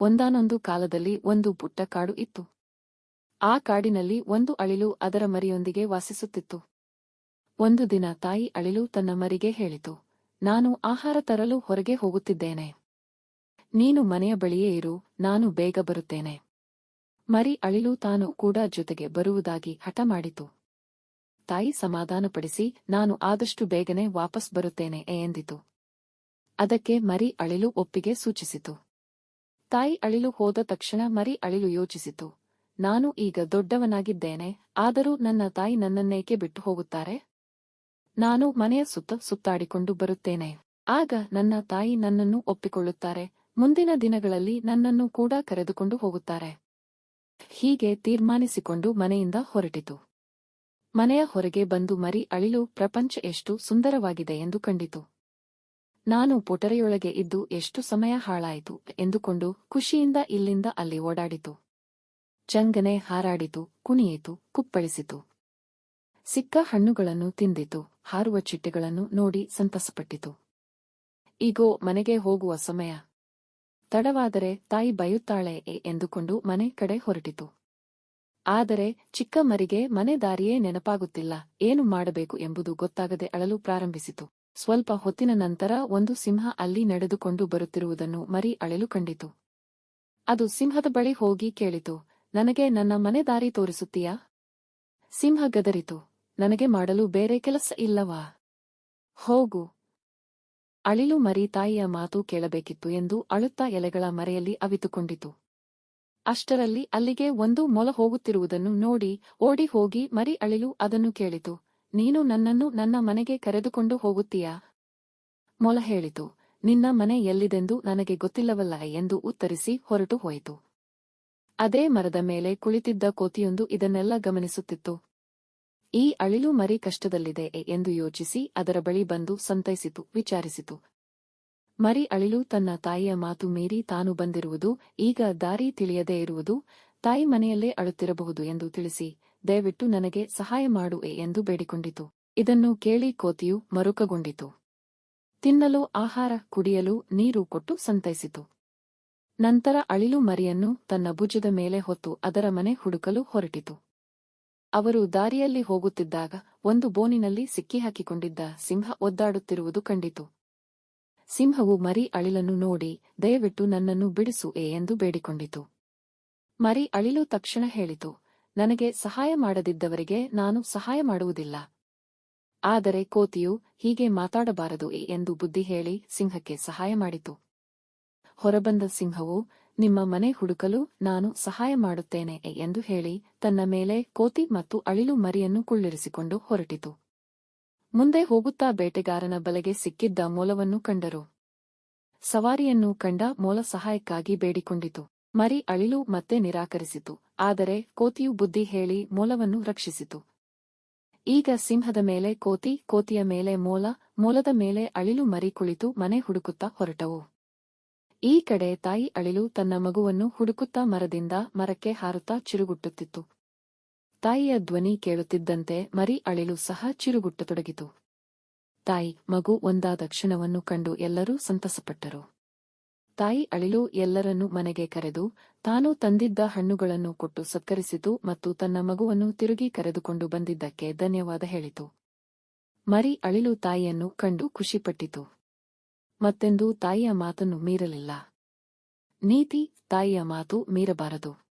ಒಂದಾನೊಂದು ಕಾಲದಲ್ಲಿ ಒಂದು ಪುಟ್ಟ ಕಾಡು ಇತ್ತು. ಆ ಕಾಡಿನಲ್ಲಿ ಒಂದು ಅಳಿಲು ಅದರ ಮರಿಯೊಂದಿಗೆ ವಾಸಿಸುತ್ತಿತ್ತು. ಒಂದು ದಿನ ತಾಯಿ ಅಳಿಲು ತನ್ನ ಮರಿಗೆ ಹೇಳಿತು, ನಾನು ಆಹಾರ ತರಲು ಹೊರಗೆ ಹೋಗುತ್ತಿದ್ದೇನೆ. ನೀನು ಮನೆಯ ಬಳಿಯೇ ಇರು, ನಾನು ಬೇಗ ಬರುತ್ತೇನೆ. ಮರಿ ಅಳಿಲು ತಾನು ಕೂಡ ಜೊತೆಗೆ ಬರುವುದಾಗಿ ಹಠ ಮಾಡಿತು. ತಾಯಿ ಸಮಾಧಾನಪಡಿಸಿ, ನಾನು ಆದಷ್ಟು ಬೇಗನೆ ವಾಪಸ್ ಬರುತ್ತೇನೆ, ಎಂದಿತು. ಅದಕ್ಕೆ ಮರಿ ಅಳಿಲು ಒಪ್ಪಿಗೆ ಸೂಚಿಸಿತು. ತಾಯಿ ಅಳಿಲು ಹೋದ ತಕ್ಷಣ ಮರಿ ಅಳಿಲು ಯೋಚಿಸಿತು. ನಾನು ಈಗ ದೊಡ್ಡವನಾಗಿದ್ದೇನೆ, ಆದರೂ ನನ್ನ ತಾಯಿ ನನ್ನನ್ನೇಕೆ ಬಿಟ್ಟು ಹೋಗುತ್ತಾರೆ? ನಾನು ಮನೆಯ ಸುತ್ತ ಸುತ್ತಾಡಿಕೊಂಡು ಬರುತ್ತೇನೆ. ಆಗ ನನ್ನ ತಾಯಿ ನನ್ನನ್ನು ಒಪ್ಪಿಕೊಳ್ಳುತ್ತಾರೆ. ಮುಂದಿನ ದಿನಗಳಲ್ಲಿ ನನ್ನನ್ನು ಕೂಡ ಕರೆದುಕೊಂಡು ಹೋಗುತ್ತಾರೆ. ಹೀಗೆ ತೀರ್ಮಾನಿಸಿಕೊಂಡು ಮನೆಯಿಂದ ಹೊರಟಿತು. ಮನೆಯ ಹೊರಗೆ ಬಂದು ಮರಿ ಅಳಿಲು, ಪ್ರಪಂಚ ಎಷ್ಟು ಸುಂದರವಾಗಿದೆ ಎಂದು ಕಂಡಿತು. ನಾನು ಪೊಟರೆಯೊಳಗೆ ಇದ್ದು ಎಷ್ಟು ಸಮಯ ಹಾಳಾಯಿತು ಎಂದುಕೊಂಡು ಖುಷಿಯಿಂದ ಇಲ್ಲಿಂದ ಅಲ್ಲಿ ಓಡಾಡಿತು. ಚಂಗನೆ ಹಾರಾಡಿತು, ಕುಣಿಯಿತು, ಕುಪ್ಪಳಿಸಿತು. ಸಿಕ್ಕ ಹಣ್ಣುಗಳನ್ನು ತಿಂದಿತು, ಹಾರುವ ಚಿಟ್ಟೆಗಳನ್ನು ನೋಡಿ ಸಂತಸಪಟ್ಟಿತು. ಈಗೋ, ಮನೆಗೆ ಹೋಗುವ ಸಮಯ. ತಡವಾದರೆ ತಾಯಿ ಬಯುತ್ತಾಳೆ ಎಂದುಕೊಂಡು ಮನೆ ಕಡೆ ಹೊರಟಿತು. ಆದರೆ ಚಿಕ್ಕ ಮರಿಗೆ ಮನೆ ದಾರಿಯೇ ನೆನಪಾಗುತ್ತಿಲ್ಲ, ಏನು ಮಾಡಬೇಕು ಎಂಬುದು ಗೊತ್ತಾಗದೆ ಅಳಲು ಪ್ರಾರಂಭಿಸಿತು. ಸ್ವಲ್ಪ ಹೊತ್ತಿನ ನಂತರ ಒಂದು ಸಿಂಹ ಅಲ್ಲಿ ನಡೆದುಕೊಂಡು ಬರುತ್ತಿರುವುದನ್ನು ಮರಿ ಅಳೆಲು ಕಂಡಿತು. ಅದು ಸಿಂಹದ ಬಳಿ ಹೋಗಿ ಕೇಳಿತು, ನನಗೆ ನನ್ನ ಮನೆ ದಾರಿ ತೋರಿಸುತ್ತೀಯಾ? ಸಿಂಹ ಗದರಿತು, ನನಗೆ ಮಾಡಲು ಬೇರೆ ಕೆಲಸ ಇಲ್ಲವಾ? ಹೋಗು. ಅಳಿಲು ಮರಿ ತಾಯಿಯ ಮಾತು ಕೇಳಬೇಕಿತ್ತು ಎಂದು ಅಳುತ್ತಾ ಎಲೆಗಳ ಮರೆಯಲ್ಲಿ ಅವಿತುಕೊಂಡಿತು. ಅಷ್ಟರಲ್ಲಿ ಅಲ್ಲಿಗೆ ಒಂದು ಮೊಲ ಹೋಗುತ್ತಿರುವುದನ್ನು ನೋಡಿ ಓಡಿ ಹೋಗಿ ಮರಿ ಅಳಿಲು ಅದನ್ನು ಕೇಳಿತು ನೀನು ನನ್ನನ್ನು ನನ್ನ ಮನೆಗೆ ಕರೆದುಕೊಂಡು ಹೋಗುತ್ತೀಯಾ? ಮೊಲ ಹೇಳಿತು, ನಿನ್ನ ಮನೆ ಎಲ್ಲಿದೆಂದು ನನಗೆ ಗೊತ್ತಿಲ್ಲವಲ್ಲ ಎಂದು ಉತ್ತರಿಸಿ ಹೊರಟು ಹೋಯಿತು. ಅದೇ ಮರದ ಮೇಲೆ ಕುಳಿತಿದ್ದ ಕೋತಿಯೊಂದು ಇದನ್ನೆಲ್ಲ ಗಮನಿಸುತ್ತಿತ್ತು. ಈ ಅಳಿಲು ಮರಿ ಕಷ್ಟದಲ್ಲಿದೆ ಎಂದು ಯೋಚಿಸಿ ಅದರ ಬಳಿ ಬಂದು ಸಂತೈಸಿತು, ವಿಚಾರಿಸಿತು. ಮರಿ ಅಳಿಲು ತನ್ನ ತಾಯಿಯ ಮಾತು ಮೀರಿ ತಾನು ಬಂದಿರುವುದು, ಈಗ ದಾರಿ ತಿಳಿಯದೇ ಇರುವುದು, ತಾಯಿ ಮನೆಯಲ್ಲೇ ಅಳುತ್ತಿರಬಹುದು ಎಂದು ತಿಳಿಸಿ ದಯವಿಟ್ಟು ನನಗೆ ಸಹಾಯ ಮಾಡುವೆ ಎಂದು ಬೇಡಿಕೊಂಡಿತು. ಇದನ್ನು ಕೇಳಿ ಕೋತಿಯು ಮರುಕಗೊಂಡಿತು. ತಿನ್ನಲು, ಆಹಾರ, ಕುಡಿಯಲು ನೀರು ಕೊಟ್ಟು ಸಂತೈಸಿತು. ನಂತರ ಅಳಿಲು ಮರಿಯನ್ನು ತನ್ನ ಭುಜದ ಮೇಲೆ ಹೊತ್ತು ಅದರ ಮನೆ ಹುಡುಕಲು ಹೊರಟಿತು. ಅವರು ದಾರಿಯಲ್ಲಿ ಹೋಗುತ್ತಿದ್ದಾಗ ಒಂದು ಬೋನಿನಲ್ಲಿ ಸಿಕ್ಕಿಹಾಕಿಕೊಂಡಿದ್ದ ಸಿಂಹ ಒದ್ದಾಡುತ್ತಿರುವುದು ಕಂಡಿತು. ಸಿಂಹವು ಮರಿ ಅಳಿಲನ್ನು ನೋಡಿ, ದಯವಿಟ್ಟು ನನ್ನನ್ನು ಬಿಡಿಸು ಎಂದು ಬೇಡಿಕೊಂಡಿತು. ಮರಿ ಅಳಿಲು ತಕ್ಷಣ ಹೇಳಿತು ನನಗೆ ಸಹಾಯ ಮಾಡದಿದ್ದವರಿಗೆ ನಾನು ಸಹಾಯ ಮಾಡುವುದಿಲ್ಲ. ಆದರೆ ಕೋತಿಯು ಹೀಗೆ ಮಾತಾಡಬಾರದು ಎಂದು ಬುದ್ಧಿ ಹೇಳಿ ಸಿಂಹಕ್ಕೆ ಸಹಾಯ ಮಾಡಿತು. ಹೊರಬಂದ ಸಿಂಹವು, ನಿಮ್ಮ ಮನೆ ಹುಡುಕಲು ನಾನು ಸಹಾಯ ಮಾಡುತ್ತೇನೆ ಎಂದು ಹೇಳಿ ತನ್ನ ಮೇಲೆ ಕೋತಿ ಮತ್ತು ಅಳಿಲು ಮರಿಯನ್ನು ಕುಳ್ಳಿರಿಸಿಕೊಂಡು ಹೊರಟಿತು. ಮುಂದೆ ಹೋಗುತ್ತಾ ಬೇಟೆಗಾರನ ಬಲೆಗೆ ಸಿಕ್ಕಿದ್ದ ಮೂಲವನ್ನು ಕಂಡರು. ಸವಾರಿಯನ್ನು ಕಂಡ ಮೂಲ ಸಹಾಯಕ್ಕಾಗಿ ಬೇಡಿಕೊಂಡಿತು. ಮರಿ ಅಳಿಲು ಮತ್ತೆ ನಿರಾಕರಿಸಿತು, ಆದರೆ ಕೋತಿಯು ಬುದ್ಧಿ ಹೇಳಿ ಮೊಲವನ್ನು ರಕ್ಷಿಸಿತು. ಈಗ ಸಿಂಹದ ಮೇಲೆ ಕೋತಿ, ಕೋತಿಯ ಮೇಲೆ ಮೋಲ, ಮೋಲದ ಮೇಲೆ ಅಳಿಲು ಮರಿ ಕುಳಿತು ಮನೆ ಹುಡುಕುತ್ತಾ ಹೊರಟವು. ಈ ಕಡೆ ತಾಯಿ ಅಳಿಲು ತನ್ನ ಮಗುವನ್ನು ಹುಡುಕುತ್ತಾ ಮರದಿಂದ ಮರಕ್ಕೆ ಹಾರುತ್ತಾ ಚಿರುಗುಟ್ಟುತ್ತಿತ್ತು. ತಾಯಿಯ ಧ್ವನಿ ಕೇಳುತ್ತಿದ್ದಂತೆ ಮರಿ ಅಳಿಲು ಸಹ ಚಿರುಗುಟ್ಟತೊಡಗಿತು. ತಾಯಿ, ಮಗು ಒಂದಾದ ಕ್ಷಣವನ್ನು ಕಂಡು ಎಲ್ಲರೂ ಸಂತಸಪಟ್ಟರು. ತಾಯಿ ಅಳಿಲು ಎಲ್ಲರನ್ನೂ ಮನೆಗೆ ಕರೆದು, ತಾನು ತಂದಿದ್ದ ಹಣ್ಣುಗಳನ್ನು ಕೊಟ್ಟು ಸತ್ಕರಿಸಿತು ಮತ್ತು ತನ್ನ ಮಗುವನ್ನು ತಿರುಗಿ ಕರೆದುಕೊಂಡು ಬಂದಿದ್ದಕ್ಕೆ ಧನ್ಯವಾದ ಹೇಳಿತು. ಮರಿ ಅಳಿಲು ತಾಯಿಯನ್ನು ಕಂಡು ಖುಷಿಪಟ್ಟಿತು. ಮತ್ತೆಂದು ತಾಯಿಯ ಮಾತನ್ನು ಮೀರಲಿಲ್ಲ. ನೀತಿ ತಾಯಿಯ ಮಾತು ಮೀರಬಾರದು.